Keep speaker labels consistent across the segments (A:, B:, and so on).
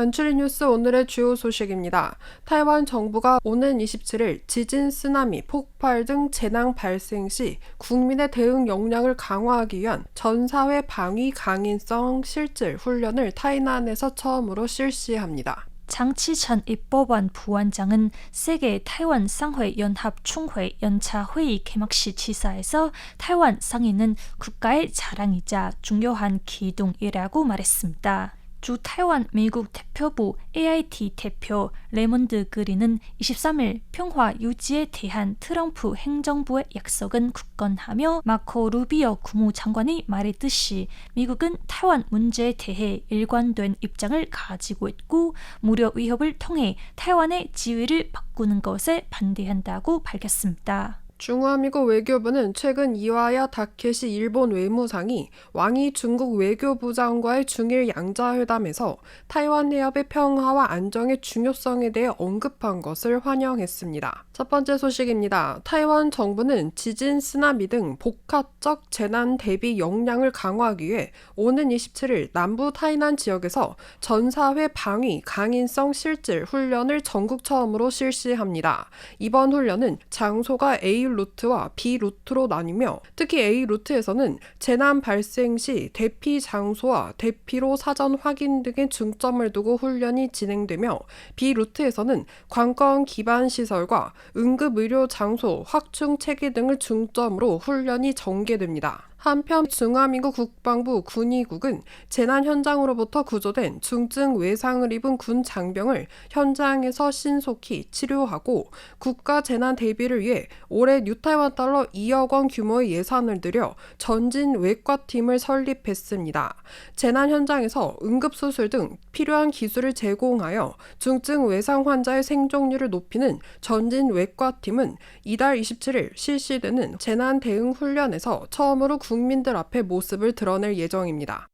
A: 간추리 뉴스 오늘의 주요 소식입니다. 타이완 정부가 오는 27일 지진, 쓰나미, 폭발 등 재난 발생 시 국민의 대응 역량을 강화하기 위한 전사회 방위 강인성 실질 훈련을 타이난에서 처음으로 실시합니다.
B: 장치찬 입법안 부원장은 세계 타이완 쌍회 연합 총회 연차 회의 개막식 지사에서 타이완 상인은 국가의 자랑이자 중요한 기둥이라고 말했습니다. 주 타이완 미국 대표부 AIT 대표 레몬드 그리는 23일 평화 유지에 대한 트럼프 행정부의 약속은 굳건하며 마코 루비오 국무장관이 말했듯이 미국은 타이완 문제에 대해 일관된 입장을 가지고 있고 무력 위협을 통해 타이완의 지위를 바꾸는 것에 반대한다고 밝혔습니다.
A: 중화미국 외교부는 최근 이와야 다케시 일본 외무상이 왕이 중국 외교부 장과의 중일 양자회담에서 타이완 해협의 평화와 안정의 중요성에 대해 언급한 것을 환영했습니다. 첫 번째 소식입니다. 타이완 정부는 지진, 쓰나미 등 복합적 재난 대비 역량을 강화하기 위해 오는 27일 남부 타이난 지역에서 전사회 방위 강인성 실질 훈련을 전국 처음으로 실시합니다. 이번 훈련은 장소가 A 루트와 B 루트로 나뉘며 특히 A 루트에서는 재난 발생 시 대피 장소와 대피로 사전 확인 등에 중점을 두고 훈련이 진행되며 B 루트에서는 관건 기반 시설과 응급 의료 장소, 확충 체계 등을 중점으로 훈련이 전개됩니다. 한편 중화민국 국방부 군의국은 재난 현장으로부터 구조된 중증 외상을 입은 군 장병을 현장에서 신속히 치료하고 국가 재난 대비를 위해 올해 뉴타이완 달러 2억 원 규모의 예산을 들여 전진 외과팀을 설립했습니다. 재난 현장에서 응급수술 등 필요한 기술을 제공하여 중증 외상 환자의 생존율을 높이는 전진 외과팀은 이달 27일 실시되는 재난 대응 훈련에서 처음으로 국민들 앞에 모습을 드러낼 예정입니다.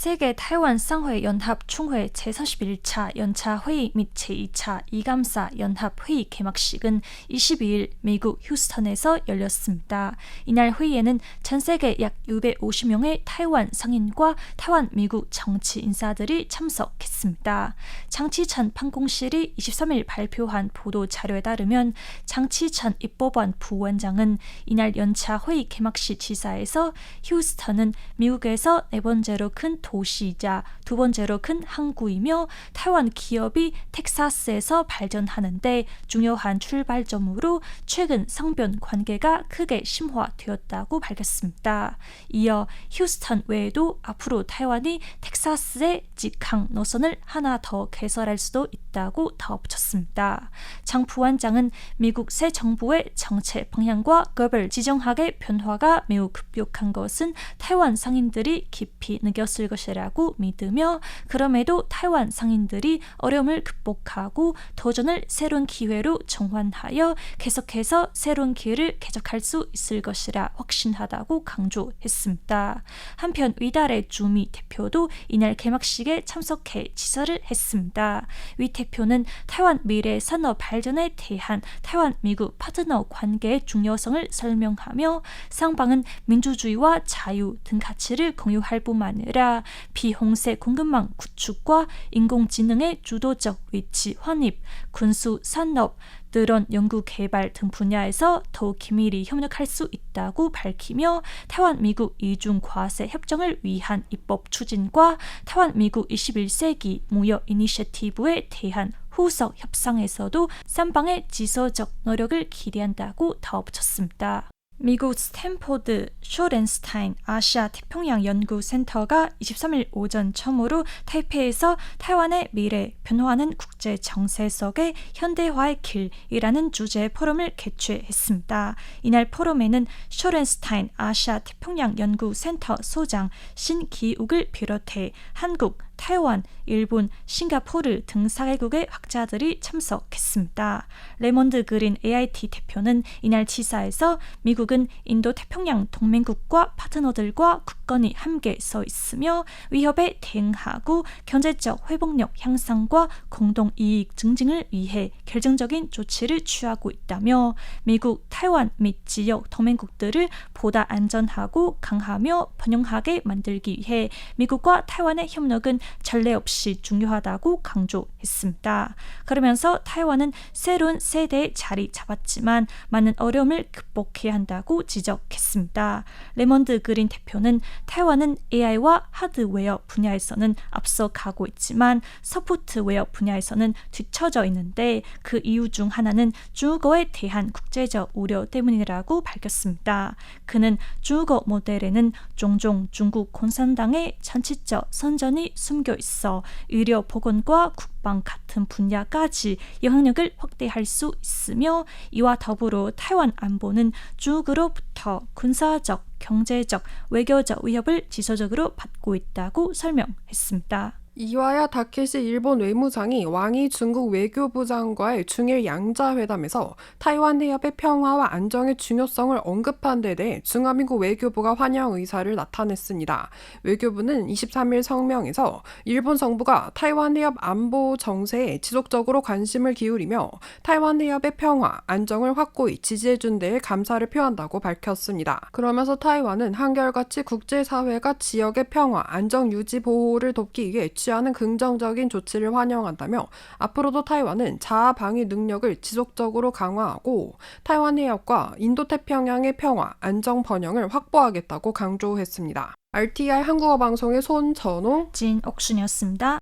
B: 세계 타이완 쌍회 연합 총회 제31차 연차 회의 및 제2차 이감사 연합 회의 개막식은 22일 미국 휴스턴에서 열렸습니다. 이날 회의에는 전 세계 약 650명의 타이완 상인과 타이완 미국 정치 인사들이 참석했습니다. 장치찬 판공실이 23일 발표한 보도 자료에 따르면 장치찬 입법안 부원장은 이날 연차 회의 개막식 지사에서 휴스턴은 미국에서 네 번째로 큰 도시이자 두 번째로 큰 항구이며 타이완 기업이 텍사스에서 발전하는데 중요한 출발점으로 최근 성변 관계가 크게 심화되었다고 밝혔습니다. 이어 휴스턴 외에도 앞으로 타이완이 텍사스의 직항 노선을 하나 더 개설할 수도 있다고 덧붙였습니다. 장 부원장은 미국 새 정부의 정책 방향과 글로벌 지정학의 변화가 매우 급격한 것은 타이완 상인들이 깊이 느꼈을 것 이라고 믿으며 그럼에도 타이완 상인들이 어려움을 극복하고 도전을 새로운 기회로 정환하여 계속해서 새로운 기회를 개척할 수 있을 것이라 확신하다고 강조했습니다. 한편 위달의 주미 대표도 이날 개막식에 참석해 지설을 했습니다. 위 대표는 타이완 미래 산업 발전에 대한 타이완 미국 파트너 관계의 중요성을 설명하며 상방은 민주주의와 자유 등 가치를 공유할 뿐만 아니라 비홍색 공급망 구축과 인공지능의 주도적 위치 확립, 군수 산업, 드론 연구 개발 등 분야에서 더욱 긴밀히 협력할 수 있다고 밝히며 타이완 미국 이중 과세 협정을 위한 입법 추진과 타이완 미국 21세기 무역 이니셔티브에 대한 후속 협상에서도 쌍방의 지속적 노력을 기대한다고 덧붙였습니다. 미국 스탠포드 쇼렌스타인 아시아 태평양 연구 센터가 23일 오전 처음으로 타이페이에서 타이완의 미래 변화하는 국제 정세 속의 현대화의 길이라는 주제의 포럼을 개최했습니다. 이날 포럼에는 쇼렌스타인 아시아 태평양 연구 센터 소장 신기욱을 비롯해 한국, 타이완, 일본, 싱가포르 등 4개국의 학자들이 참석했습니다. 레몬드 그린 AIT 대표는 이날 지사에서 미국은 인도 태평양 동맹국과 파트너들과 굳건히 함께 서 있으며 위협에 대응하고 경제적 회복력 향상과 공동 이익 증진을 위해 결정적인 조치를 취하고 있다며 미국, 타이완 및 지역 동맹국들을 보다 안전하고 강하며 번영하게 만들기 위해 미국과 타이완의 협력은 전례 없이 중요하다고 강조했습니다. 그러면서 타이완은 새로운 세대에 자리 잡았지만 많은 어려움을 극복해야 한다고 지적했습니다. 레몬드 그린 대표는 타이완은 AI와 하드웨어 분야에서는 앞서 가고 있지만 소프트웨어 분야에서는 뒤처져 있는데 그 이유 중 하나는 중국어에 대한 국제적 우려 때문이라고 밝혔습니다. 그는 중국어 모델에는 종종 중국 공산당의 전치적 선전이 숨겨 있어 의료 보건과 국방 같은 분야까지 영향력을 확대할 수 있으며 이와 더불어 타이완 안보는 중국으로부터 군사적, 경제적, 외교적 위협을 지속적으로 받고 있다고 설명했습니다.
A: 이와야 다케시 일본 외무장이 왕이 중국 외교부 장과의 중일 양자 회담에서 타이완 해협의 평화와 안정의 중요성을 언급한 데 대해 중화민국 외교부가 환영 의사를 나타냈습니다. 외교부는 23일 성명에서 일본 정부가 타이완 해협 안보 정세에 지속적으로 관심을 기울이며 타이완 해협의 평화, 안정을 확고히 지지해준 데에 감사를 표한다고 밝혔습니다. 그러면서 타이완은 한결같이 국제사회가 지역의 평화, 안정 유지 보호를 돕기 위해 취 하는 긍정적인 조치를 환영한다며 앞으로도 타이완은 자아 방위 능력을 지속적으로 강화하고 타이완 해협과 인도태평양의 평화, 안정 번영을 확보하겠다고 강조했습니다. RTI 한국어 방송의 손전호
B: 진 옥순이었습니다.